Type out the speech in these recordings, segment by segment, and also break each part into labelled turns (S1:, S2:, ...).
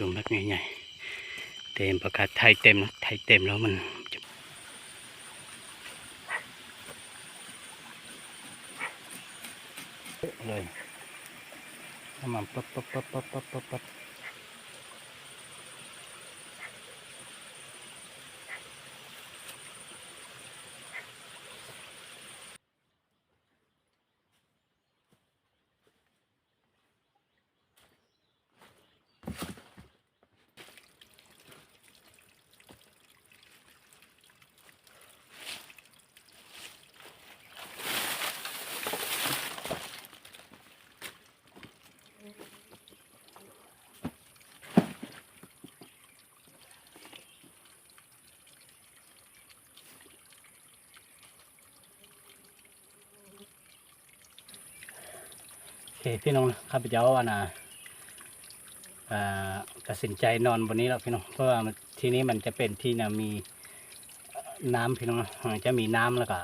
S1: ตัวมักใหญ่ๆเต็มประกาศไทยเต็มนะไทยเต็มแล้วมันจะเยอะเลยน้ำมันปั๊บปั๊บปั๊บปั๊บปั๊บปั๊บ พี่น้องข้าพเจ้าว่านะตัดสินใจนอนบนนี้แล้วพี่น้องเพราะว่าที่นี้มันจะเป็นที่นะมีน้ำพี่น้องจะมีน้ำแล้วก็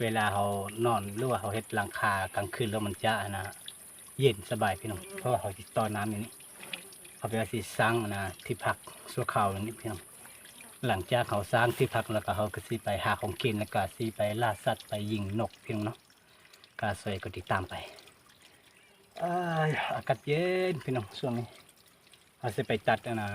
S1: เวลาเขานอนหรือว่าเขาเฮ็ดหลังคากลางคืนแล้วมันจะนะเย็นสบายพี่น้องเพราะว่าเขาติดต่อน้ำอย่างนี้เขาไปสิสร้างนะที่พักชั่วคราวอย่างนี้พี่น้องหลังจากเขาสร้างที่พักแล้วก็เขาก็สิไปหาของกินแล้วก็สิไปล่าสัตว์ไปยิงนกพี่น้องเนาะก็สวยก็ติดตามไป อายอากาศเย็นพี่น้องช่วงนี้เราจะไปจัดนะ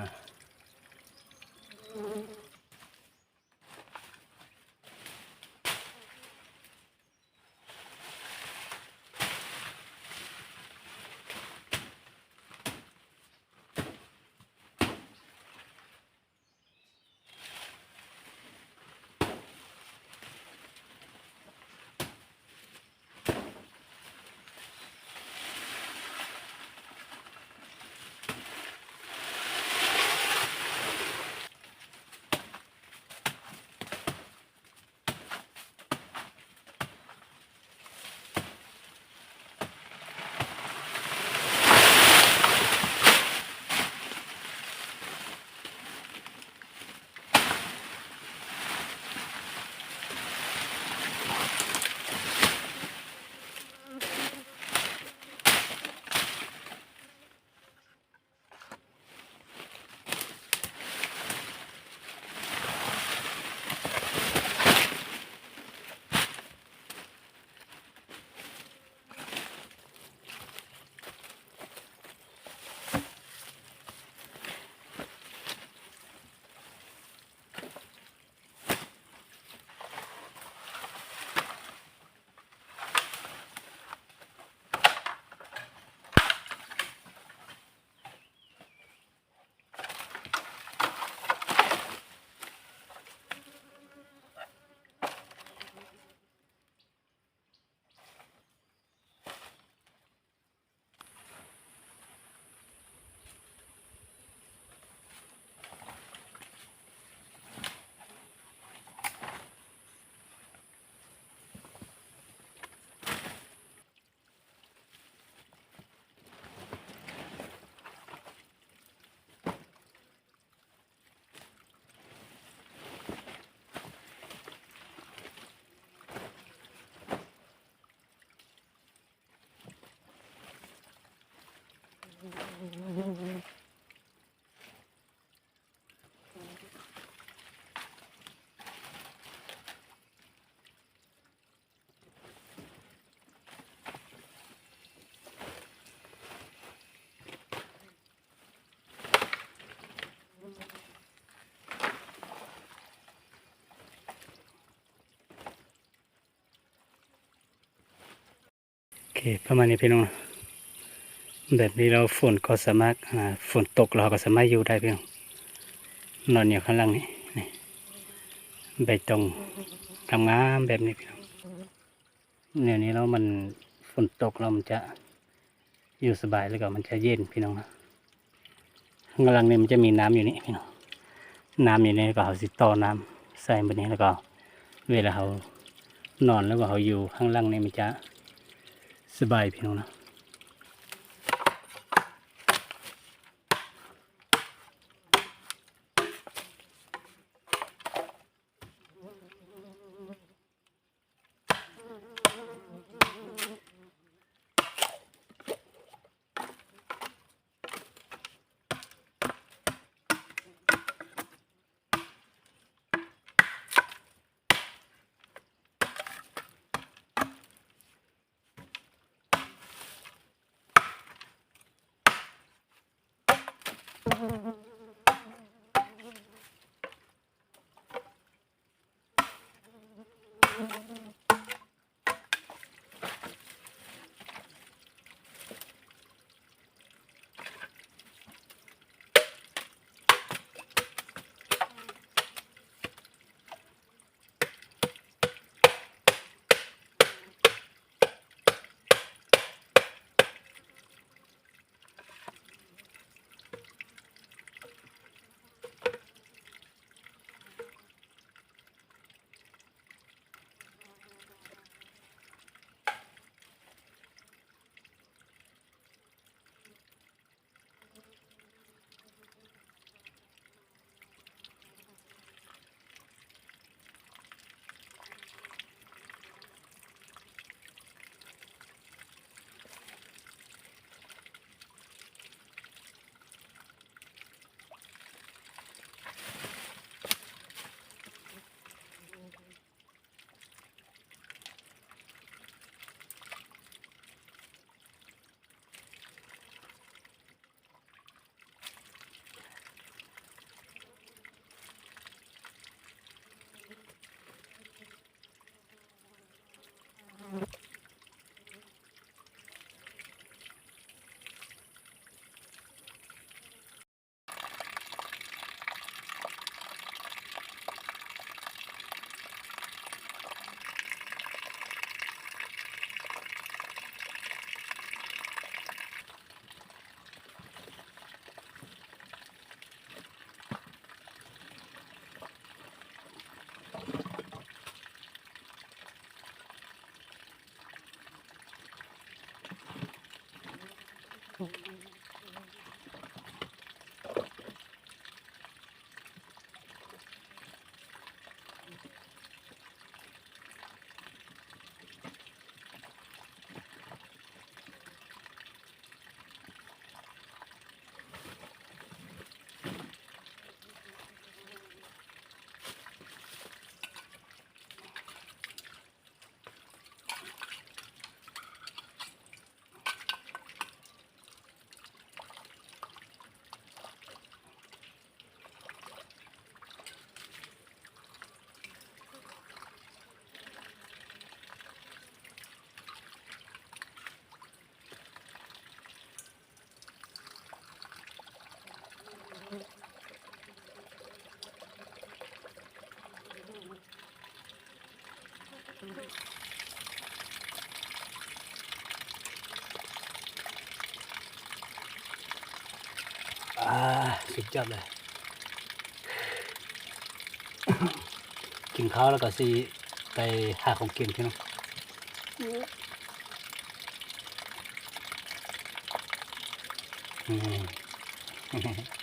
S1: ประมาณนี้พี่น้องแบบนี้เราฝนก็สามารถฝนตกเราก็สามารถอยู่ได้พี่น้องนอนอยู่ข้างล่างนี่นี่ใบตองทำงามแบบนี้พี่น้องเนี่ยนี้แล้วมันฝนตกเรามันจะอยู่สบายแล้วก็มันจะเย็นพี่น้องนะข้างล่างนี่มันจะมีน้ำอยู่นี่พี่น้องน้ำอยู่นี่ก็เอาสิต่อน้ำใส่บนนี้แล้วก็ เวลาเขานอนแล้วก็เขาอยู่ข้างล่างนี่มันจะ สบายพี่ Thank you. จับเลย กินข้าวแล้วก็สิไปหาของกินใช่ไหมอืม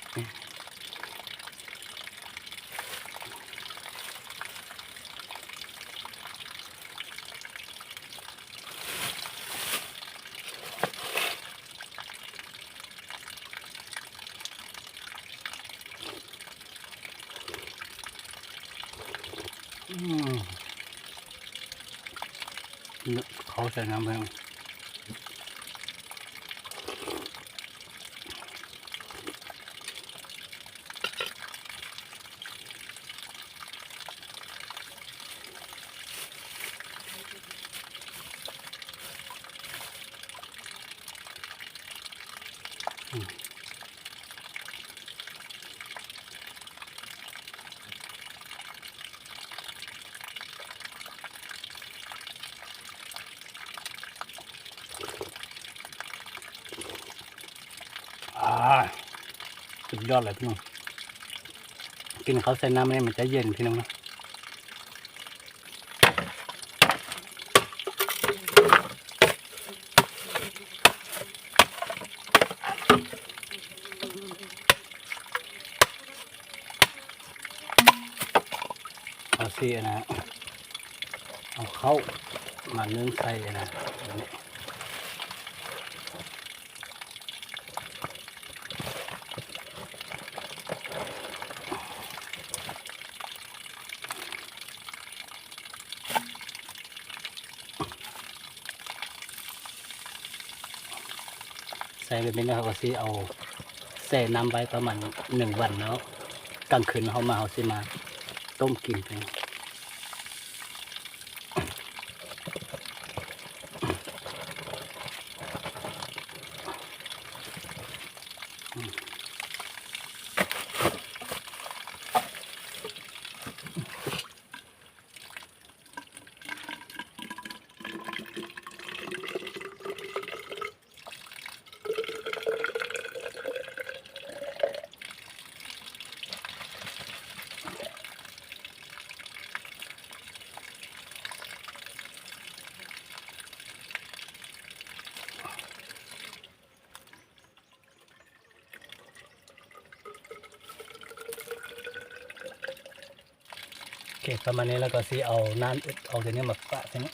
S1: เขาใส่น้ำแพงอ่าสุ ดยอดเลยพี่น้อง กินเขาวใส่น้ำนี่มันจะเย็นพี่น้องนะเอาสิอันะ เอาเข้ามาเนึ่งใส่อันนะ ส่แบบนี้นะครับก็สิเอาช่น้ำไว้ประมาณหนึ่งวันแล้วกลางคืนเขามาเขาสิมาต้มกินเป็น องโอเคประมาณนี้แล้วก็สิเอาน้ำอึดเอาตัวนี้มาปะตัวนี้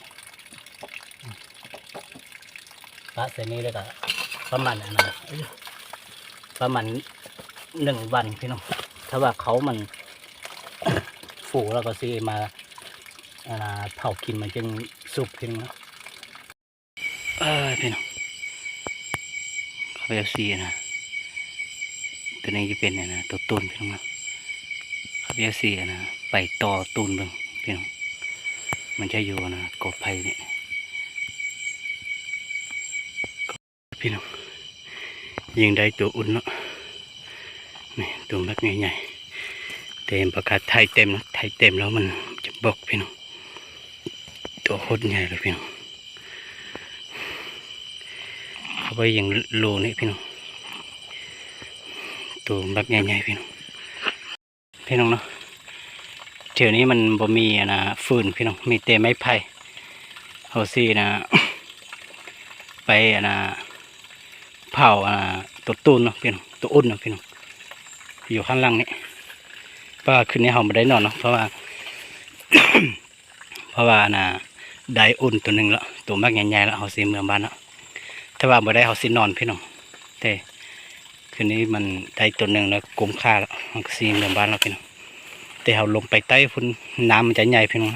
S1: ปะเสร็จนี้แล้วก็ประมาณนะประมาณหนึ่งวันพี่น้องถ้าว่าเขามันฝูแล้วก็สิมาอันนะเผากินมันจึงสุกพี่น้องเนะเออพี่น้องเขาไปเอาซีนะตัวนี้จะเป็นอันนะตัวต้นพี่น้องเนาะครับยาสีนะ ไปต่อตูนเบิ่งพี่น้องมันจะอยู่นะกบไผ่เนี่ยพี่น้องยิงได้ตัวอุ่นเนาะนี่ตัวแบบใหญ่ๆเต็มประกาศไทยเต็มนะไทยเต็มแล้วมันจะบกพี่น้องตัวโคตรใหญ่เลยพี่น้องเขาไปยิงโลนี่พี่น้องตัวแบบใหญ่ๆพี่น้องพี่น้องเนาะ เดี๋ยวนี้มันบ่มีนะฟืนพี่น้องมีแต่ไม้ไผ่เอาสินะ ไปนะเผานะตัวตูนเนาะพี่น้องตัวอุ่นเนาะพี่น้องอยู่ข้างล่างนี่เพราะว่าคืนนี้เราไม่ได้นอนเนาะเพราะว่า เพราะว่านะได้อุ่นตัวหนึ่งแล้วตัวมากใหญ่ๆแล้วเขาสิเมืองบ้านแล้วถ้าว่าไม่ได้เขาสินอนพี่น้องแต่คืนนี้มันได้ตัวหนึ่งแล้วกุ้มค่าแล้วมันก็ซีเมืองบ้านเราพี่น้อง แต่เราลงไปใต้พุ่นน้ำมันจะใหญ่พี่น้อง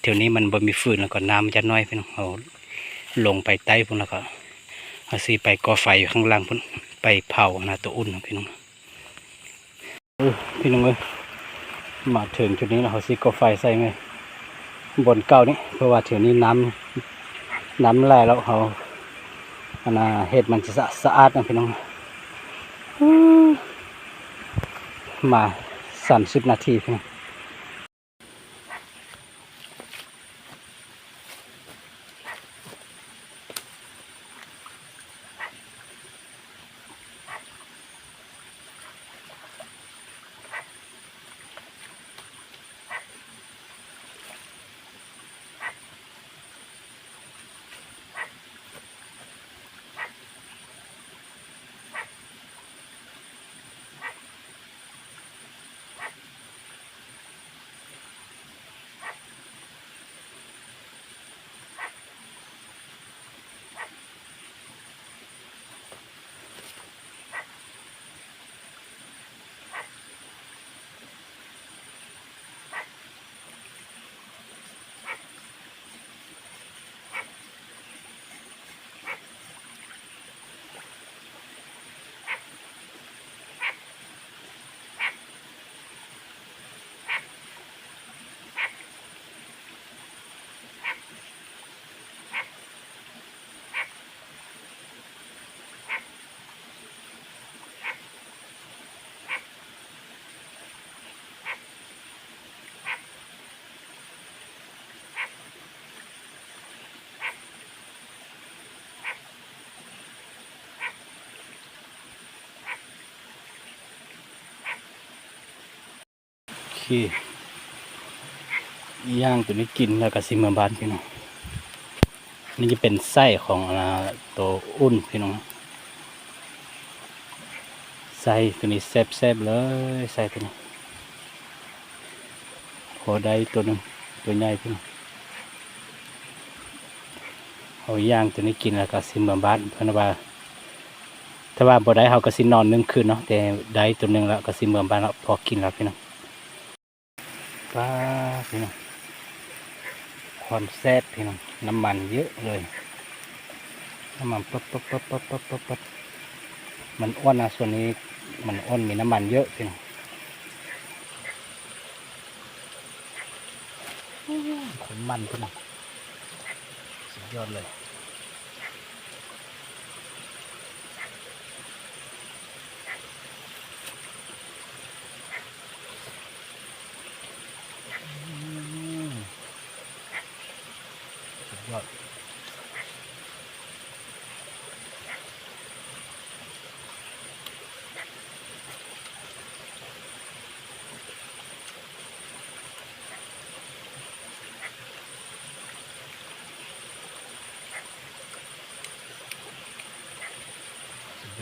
S1: เดี๋ยวนี้มันบ่มีฟืนแล้วก็น้ำมันจะน้อยพี่น้องเราลงไปใต้พุ่นแล้วก็เอาซีไปก่อไฟอยู่ข้างล่างพุ่นไปเผานะตัวอุ่นเพี่น้องเออพี่น้องเอ้ยมาถึงจุดนี้แล้วเราซีก่อไฟใส่ไหมบนเก่านี่เพราะว่าเดี๋ยวนี้น้ำน้ำไหลแล้วเขาอันน่ะเห็ดมันจะสะสะอาดนะพี่น้องมา สามสิบนาทีเพียงโอเย่างตัวนี้กินแล้วก็ซิมเมอร์บานพี่น้องนี่จะเป็นไส้ของตัวอุ่นพี่น้องไส้ตัวนี้แซ่บๆเลยไส้ตัวนี้พอได้ตัวนึงตัวใหญ่พี่น้องเอาย่างตัวนี้กินแล้วก็ซิมเบอร์บานพราะว่าถ้าว่าบ่ได้เขาก็สินอนหนึงคืนเนาะแต่ได้ตัวนึงแล้วก็ซิมเบอร์บานแล้วพอกินแล้วพี่น้อง ป้าพี่น้องความแซ่บพี่น้องน้ำมันเยอะเลย น้ำมันปั๊บปั๊บปั๊บปั๊บปั๊บปั๊บปั๊บมันอ้วนนะส่วนนี้มันอ้วนมีน้ำมันเยอะพี่น้องขนมันพี่น้องสุดยอดเลย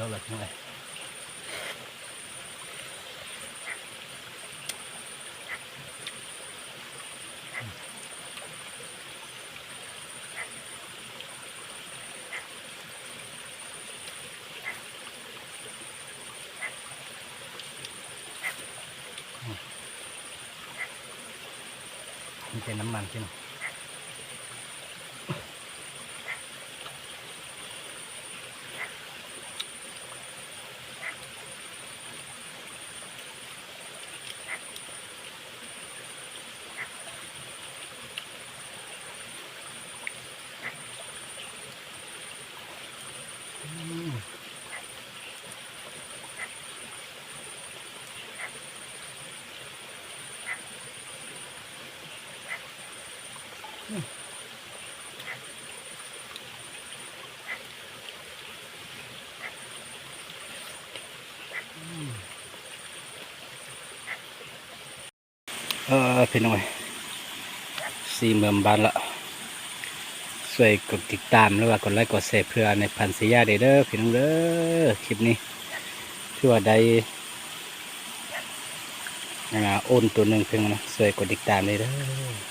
S1: สุดยอดเลยทั้งเลยมันเป็นน้ำมันใช่ไหมอืม เออพี่น้อยสี่เมืองบ้านละช่วยกดติดตามหรือว่ากดไลค์กดแชร์เพื่อในพันธุ์สยาเด้อเด้อพี่น้องเด้อคลิปนี้ชื่อว่าได้นะโอนตัวหนึ่งเพียงนะช่วยกดติดตามเลยเด้อ